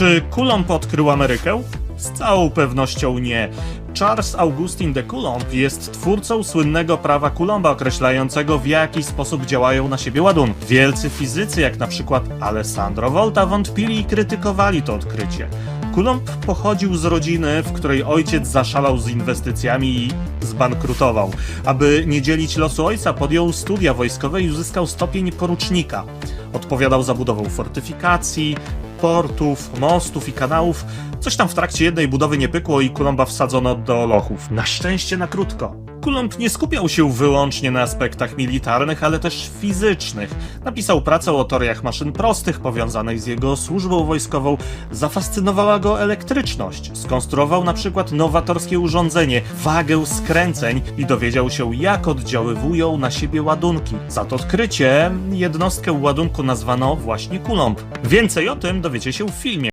Czy Coulomb odkrył Amerykę? Z całą pewnością nie. Charles Augustin de Coulomb jest twórcą słynnego prawa Coulomba określającego w jaki sposób działają na siebie ładunki. Wielcy fizycy jak na przykład Alessandro Volta wątpili i krytykowali to odkrycie. Coulomb pochodził z rodziny, w której ojciec zaszalał z inwestycjami i zbankrutował. Aby nie dzielić losu ojca, podjął studia wojskowe i uzyskał stopień porucznika. Odpowiadał za budową fortyfikacji, portów, mostów i kanałów. Coś tam w trakcie jednej budowy nie pykło i Kulomba wsadzono do lochów. Na szczęście na krótko. Kulomb nie skupiał się wyłącznie na aspektach militarnych, ale też fizycznych. Napisał pracę o teoriach maszyn prostych powiązanych z jego służbą wojskową. Zafascynowała go elektryczność. Skonstruował na przykład nowatorskie urządzenie, wagę skręceń i dowiedział się, jak oddziaływują na siebie ładunki. Za to odkrycie jednostkę ładunku nazwano właśnie Kulomb. Więcej o tym dowiecie się w filmie.